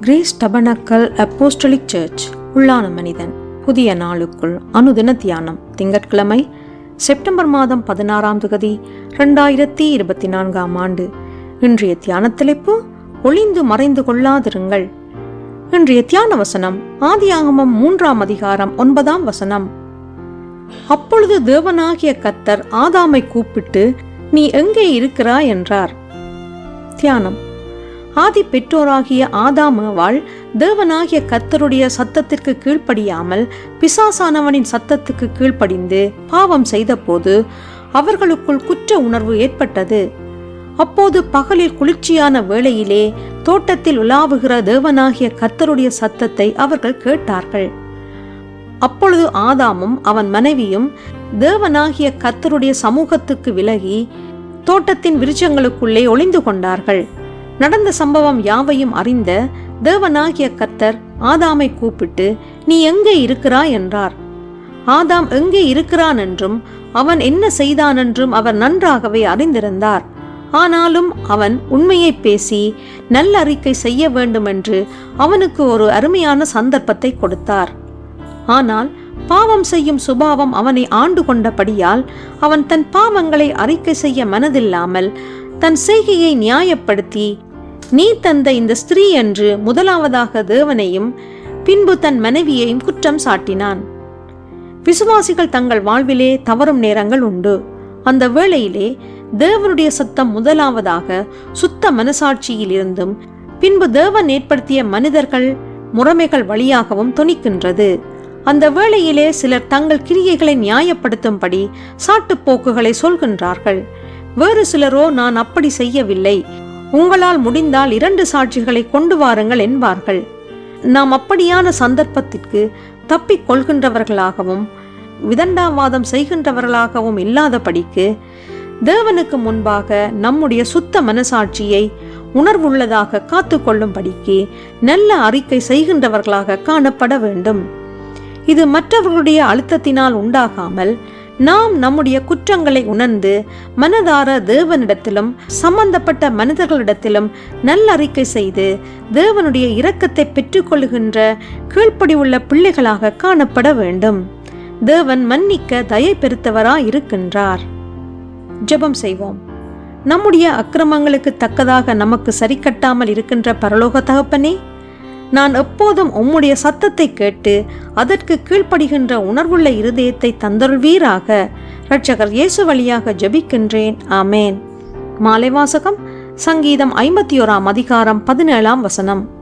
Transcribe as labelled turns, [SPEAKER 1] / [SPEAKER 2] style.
[SPEAKER 1] Grace tabernacle apostolic search உள்ளான மனிதன் புதிய நாளுக்குள் அனுதின தியானம் திங்கட்கிழமை செப்டம்பர் மாதம் பதினாறாம் தொகுதி ரெண்டாயிரத்தி இருபத்தி நான்காம் ஆண்டு. இன்றைய தியான தலைப்பு ஒளிந்து மறைந்து கொள்ளாதிருங்கள். இன்றைய தியான வசனம் ஆதியாகமம் மூன்றாம் அதிகாரம் ஒன்பதாம் வசனம். அப்பொழுது தேவனாகிய கத்தர் ஆதாமை கூப்பிட்டு நீ எங்கே இருக்கிறாய்? என்றார். தியானம் ஆதி பெற்றோராகிய ஆதாமவாள் தேவனாகிய கத்தருடைய சத்தத்திற்கு கீழ்ப்படியாமல் பிசாசானவனின் சத்தத்துக்கு கீழ்ப்படிந்து பாவம் செய்தபோது அவர்களுக்குள் குற்ற உணர்வு ஏற்பட்டது. அப்போது பகலில் குளிர்ச்சியான வேளையிலே தோட்டத்தில் உலாவுகிற தேவனாகிய கத்தருடைய சத்தத்தை அவர்கள் கேட்டார்கள். அப்பொழுது ஆதாமும் அவன் மனைவியும் தேவனாகிய கத்தருடைய சமூகத்துக்கு விலகி தோட்டத்தின் விருச்சங்களுக்குள்ளே ஒளிந்து கொண்டார்கள். நடந்த சம்பவம் யாவையும் அறிந்த தேவனாகிய கத்தர் ஆதாமை கூப்பிட்டு நீ எங்கே இருக்கிறாய்? என்றார். ஆதாம் எங்கே இருக்கிறான் என்றும் அவன் என்ன செய்தான் என்றும் அவர் நன்றாகவே அறிந்திருந்தார். ஆனாலும் அவன் உண்மையை பேசி நல்லறிக்கை செய்ய வேண்டும் என்று அவனுக்கு ஒரு அருமையான சந்தர்ப்பத்தை கொடுத்தார். ஆனால் பாவம் செய்யும் சுபாவம் அவனை ஆண்டு கொண்டபடியால் அவன் தன் பாவங்களை அறிக்கை செய்ய மனதில்லாமல் தன் செய்கையை நியாயப்படுத்தி நீ தந்த இந்த ஸ்திரீ என்று முதலாவதாக தேவனையும் பின்பு தன் மனைவியையும் குற்றம் சாட்டினான். விசுவாசிகள் தங்கள் வாழ்விலே தவறும் நேரங்கள் உண்டு. அந்த வேளையிலே தேவனுடைய சத்தம் முதலாவதாக சுத்த மனசாட்சியில் இருந்தும் பின்பு தேவன் ஏற்படுத்திய மனிதர்கள் முறைமைகள் வழியாகவும் துணிக்கின்றது அந்த வேளையிலே சிலர் தங்கள் கிரியைகளை நியாயப்படுத்தும்படி சாட்டுப்போக்குகளை சொல்கின்றார்கள். வேறு சிலரோ நான் அப்படி செய்யவில்லை. உங்களால் முடிந்தால் இரண்டு சாட்சிகளை கொண்டு வாருங்கள் என்பார்கள். நாம் அப்படியான சந்தர்ப்பத்திற்கு தப்பிக் கொள்கின்றவர்களாகவும் விதண்டாவாதம் செய்கின்றவர்களாகவும் இல்லாதபடிக்கு தேவனுக்கு முன்பாக நம்முடைய சுத்த மனசாட்சியை உணர்வுள்ளதாக காத்து கொள்ளும்படிக்கு நல்ல அறிக்கை செய்கின்றவர்களாக காணப்பட வேண்டும். இது மற்றவர்களுடைய அழுத்தத்தினால் உண்டாகாமல் நாம் நம்முடைய குற்றங்களை உணர்ந்து மனதார தேவனிடத்திலும் சம்பந்தப்பட்ட மனிதர்களிடத்திலும் நல்லறிக்கை செய்து தேவனுடைய இரக்கத்தை பெற்றுக்கொள்கின்ற கீழ்ப்படிவுள்ள பிள்ளைகளாக காணப்பட வேண்டும். தேவன் மன்னிக்க தயை பெருத்தவராய் இருக்கின்றார் ஜெபம் செய்வோம். நம்முடைய அக்கிரமங்களுக்கு தக்கதாக நமக்கு சரி கட்டாமல் இருக்கின்ற பரலோக தகப்பனே நான் எப்போதும் உம்முடைய சத்தத்தை கேட்டு அதற்கு கீழ்ப்படுகின்ற உணர்வுள்ள இருதயத்தை தந்தருள்வீராக. இரட்சகர் இயேசு வழியாக ஜெபிக்கின்றேன். ஆமேன். மாலை வாசகம் சங்கீதம் ஐம்பத்தி ஓராம் அதிகாரம் பதினேழாம் வசனம்.